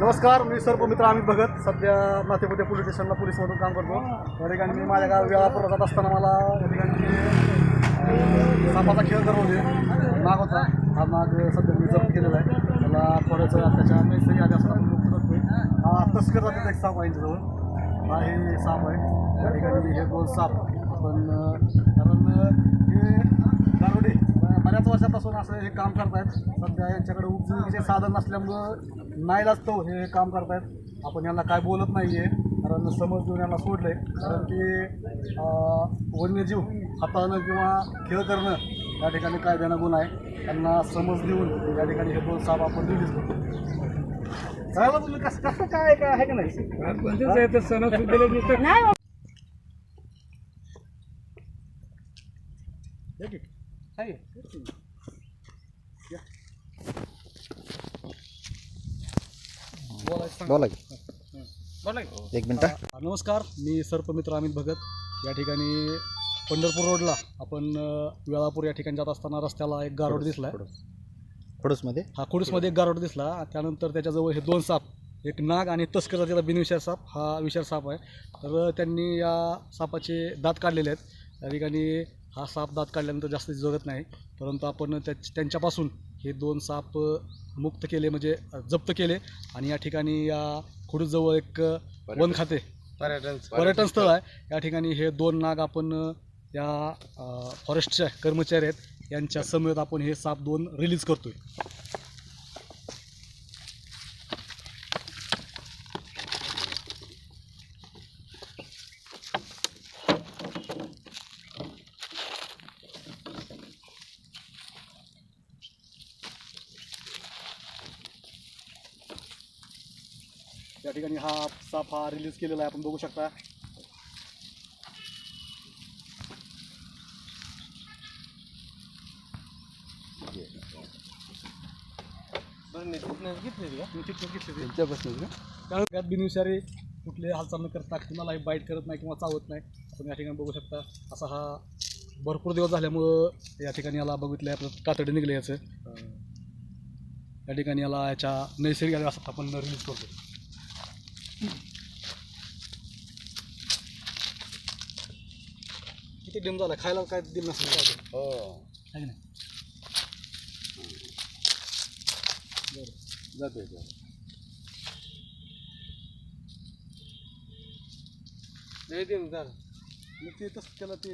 नमस्कार मी सर्पमित्र अमित भगत सध्या नातेपुते पोलीस स्टेशनला पोलीसमधून काम करतो. या ठिकाणी मी माझ्या गाव वेळापूर जात असताना मला या ठिकाणी सापाचा खेळ करत होते. नाग होता. हा नाग सध्या मी जप्त केलेला आहे. त्याला थोड्याचं त्याच्या नैसर्गिक आधी असताना आपण मुक्त करतोय हा तस्कर जातीचा एक साप आहे जवळ. हा हे साप आहे. या ठिकाणी हे दोन साप. आपण कारण हे गारोडे बऱ्याच वर्षापासून असं हे काम करतायत. सध्या यांच्याकडे उपजीविकेचे साधन नसल्यामुळं नाईलाज तो हे काम करतायत. आपण यांना काय बोलत नाही आहे कारण समज देऊन यांना सोडलं आहे कारण की वन्यजीव हाताळणं किंवा खेळ करणं या ठिकाणी कायद्यानं गुन्हा आहे. त्यांना समज देऊन या ठिकाणी हे दोन साप आपण करतो कळायला बोललं कसं कसं काय काय आहे का नाही? नाही हो. हे की? आहे. या. बोलायचं सांग. बोला की बोला की. एक मिनिट नमस्कार मी सर्पमित्र अमित भगत या ठिकाणी पंढरपूर रोडला आपण वेळापूर या ठिकाणी जात असताना रस्त्याला एक गारोड दिसला खडूसमध्ये हा कुडूसमध्ये एक गारोड दिसला त्यानंतर त्याच्याजवळ हे दोन साप एक नाग आणि तस्कर जातीचा बिनविषार साप हा विषार साप आहे तर त्यांनी या सापाचे दात काढलेले आहेत त्या ठिकाणी हा साप दात काढल्यानंतर जास्त जगत नाही. परंतु आपण त्या त्यांच्यापासून हे दोन साप मुक्त केले म्हणजे जप्त केले. आणि या ठिकाणी या खुडूजवळ एक वन खाते. पर्यटन स्थळ. आहे. या ठिकाणी हे दोन नाग आपण या अ, फॉरेस्टचे कर्मचारी आहेत. यांच्या समेत आपण हे साप दोन रिलीज करतोय. या ठिकाणी हा साप हा रिलीज केलेला आहे. आपण बघू शकता. त्यात बिनविषारी कुठले हालचाल न करता कुणालाही बाईट करत नाही किंवा चावत नाही. आपण या ठिकाणी बघू शकता असा हा भरपूर दिवस झाल्यामुळं या ठिकाणी याला बघितलं आपलं कातडे निघले याचं. या ठिकाणी याला याच्या नैसर्गिक असं आपण रिलीज करतो किती डिम झाला? खायला काय दिलं नसेल काय ते. हो की नाही? जाते मग ते तसं त्याला ते